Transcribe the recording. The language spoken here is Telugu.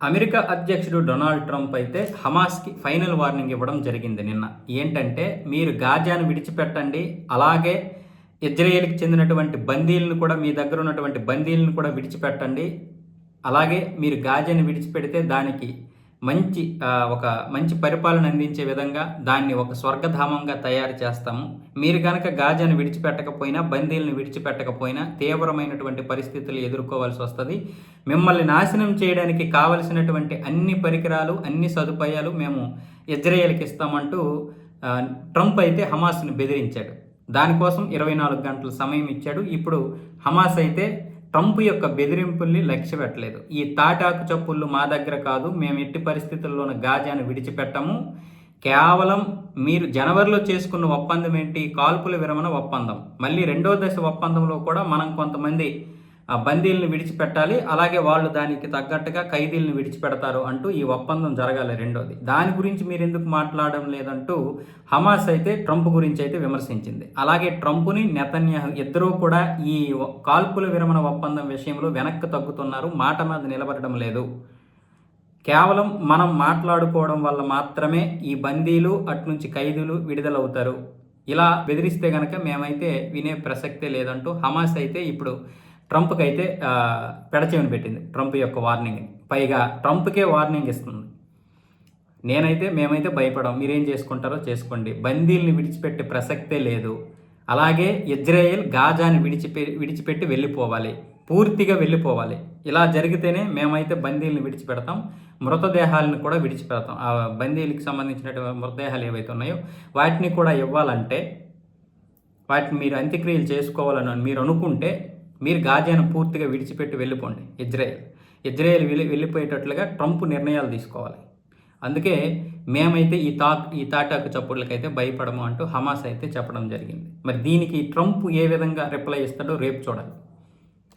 అమెరికా అధ్యక్షుడు డొనాల్డ్ ట్రంప్ అయితే హమాస్కి ఫైనల్ వార్నింగ్ ఇవ్వడం జరిగింది నిన్న. ఏంటంటే మీరు గాజాను విడిచిపెట్టండి అలాగే ఇజ్రాయేల్కి చెందినటువంటి బందీలను కూడా మీ దగ్గర ఉన్నటువంటి బందీలను కూడా విడిచిపెట్టండి అలాగే మీరు గాజాని విడిచిపెడితే దానికి మంచి ఒక మంచి పరిపాలన అందించే విధంగా దాన్ని ఒక స్వర్గధామంగా తయారు చేస్తాము. మీరు కనుక గాజాను విడిచిపెట్టకపోయినా బందీలను విడిచిపెట్టకపోయినా తీవ్రమైనటువంటి పరిస్థితులు ఎదుర్కోవాల్సి వస్తుంది. మిమ్మల్ని నాశనం చేయడానికి కావలసినటువంటి అన్ని పరికరాలు అన్ని సదుపాయాలు మేము ఇజ్రాయేల్కి ఇస్తామంటూ ట్రంప్ అయితే హమాస్ని బెదిరించాడు. దానికోసం ఇరవై నాలుగు గంటల సమయం ఇచ్చాడు. ఇప్పుడు హమాస్ అయితే ట్రంప్ యొక్క బెదిరింపుల్ని లక్ష్య పెట్టలేదు ఈ తాటాకు చప్పుళ్ళు మా దగ్గర కాదు మేము ఎట్టి పరిస్థితుల్లోనూ గాజాను విడిచిపెట్టము. కేవలం మీరు జనవరిలో చేసుకున్న ఒప్పందం ఏంటి? కాల్పుల విరమణ ఒప్పందం. మళ్ళీ రెండో దశ ఒప్పందంలో కూడా మనం కొంతమంది బందీలను విడిచిపెట్టాలి అలాగే వాళ్ళు దానికి తగ్గట్టుగా ఖైదీలను విడిచిపెడతారు అంటూ ఈ ఒప్పందం జరగాలి రెండోది. దాని గురించి మీరు ఎందుకు మాట్లాడడం లేదంటూ హమాస్ అయితే ట్రంప్ గురించి అయితే విమర్శించింది. అలాగే ట్రంప్ని నెతన్యాహు ఇద్దరూ కూడా ఈ కాల్పుల విరమణ ఒప్పందం విషయంలో వెనక్కి తగ్గుతున్నారు మాట మీద నిలబడడం లేదు. కేవలం మనం మాట్లాడుకోవడం వల్ల మాత్రమే ఈ బందీలు అట్నుంచి ఖైదీలు విడుదలవుతారు. ఇలా బెదిరిస్తే గనక మేమైతే వినే ప్రసక్తే లేదంటూ హమాస్ అయితే ఇప్పుడు ట్రంప్కి అయితే పెడచెవిని పెట్టింది. ట్రంప్ యొక్క వార్నింగ్. పైగా ట్రంప్కే వార్నింగ్ ఇస్తుంది. నేనైతే మేమైతే భయపడం. మీరేం చేసుకుంటారో చేసుకోండి. బందీల్ని విడిచిపెట్టే ప్రసక్తే లేదు. అలాగే ఇజ్రాయెల్ గాజాని విడిచిపె విడిచిపెట్టి వెళ్ళిపోవాలి. పూర్తిగా వెళ్ళిపోవాలి. ఇలా జరిగితేనే మేమైతే బందీల్ని విడిచిపెడతాం. మృతదేహాలను కూడా విడిచిపెడతాం. ఆ బందీలకు సంబంధించినటువంటి మృతదేహాలు ఏవైతే ఉన్నాయో వాటిని కూడా ఇవ్వాలంటే వాటిని మీరు అంత్యక్రియలు చేసుకోవాలని మీరు అనుకుంటే మీరు గాజాను పూర్తిగా విడిచిపెట్టి వెళ్ళిపోండి. ఇజ్రాయెల్. ఇజ్రాయెల్ వెళ్ళి వెళ్ళిపోయేటట్లుగా ట్రంప్ నిర్ణయాలు తీసుకోవాలి. అందుకే మేమైతే ఈ తా ఈ తాటాకు చప్పుడులకైతే భయపడము అంటూ హమాస్ అయితే చెప్పడం జరిగింది. మరి దీనికి ట్రంప్ ఏ విధంగా రిప్లై ఇస్తాడో రేపు చూడాలి.